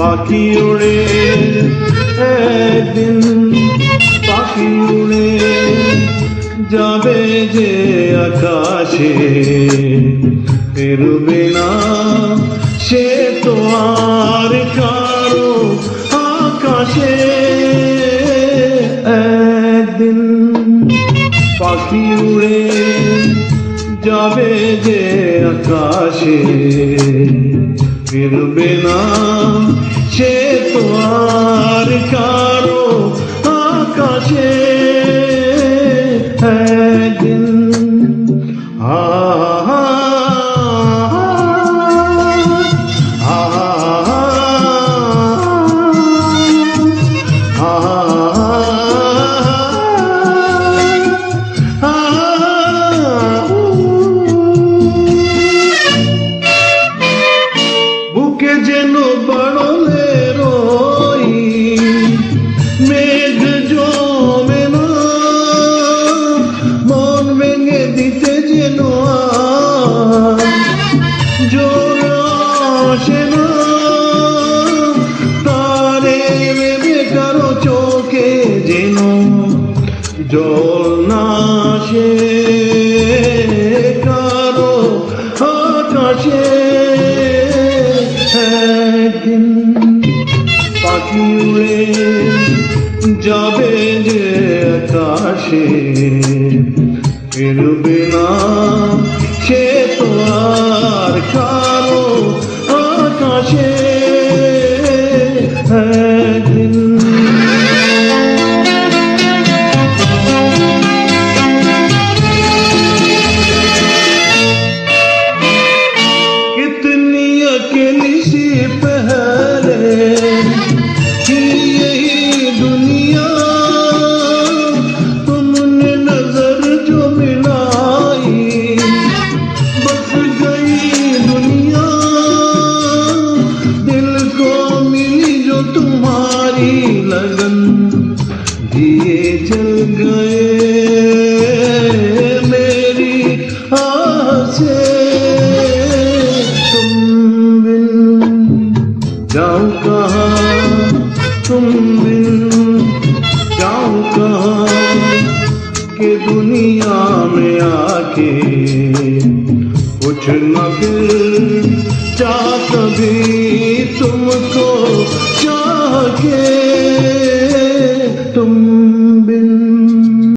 পাখি উড়ে, একদিন পাখি উড়ে যাবে যে আকাশে। ফেরবে না, সে তো আর কারও আকাশে। একদিন পাখি উড়ে যাবে যে আকাশে। ফিরবে না সে তো আর কারও আকাশে একদিন আ যেন বাড়লে রই, মেঘ জমে না, মন ভেঙে দিতে যেন জোর আসে না। তারে ভেবে কারও চোখে যেন জল না আসে। উড়ে যাবে যে আকাশে ফিরবে না সে তো আর কারো আকাশে একদিন कितनी अकेली सी पहले दिए जल गए मेरी आह से तुम बिन जाऊँ कहाँ? तुम बिन जाऊँ कहाँ? के दुनिया में आके कुछ न फिर चाह कभी।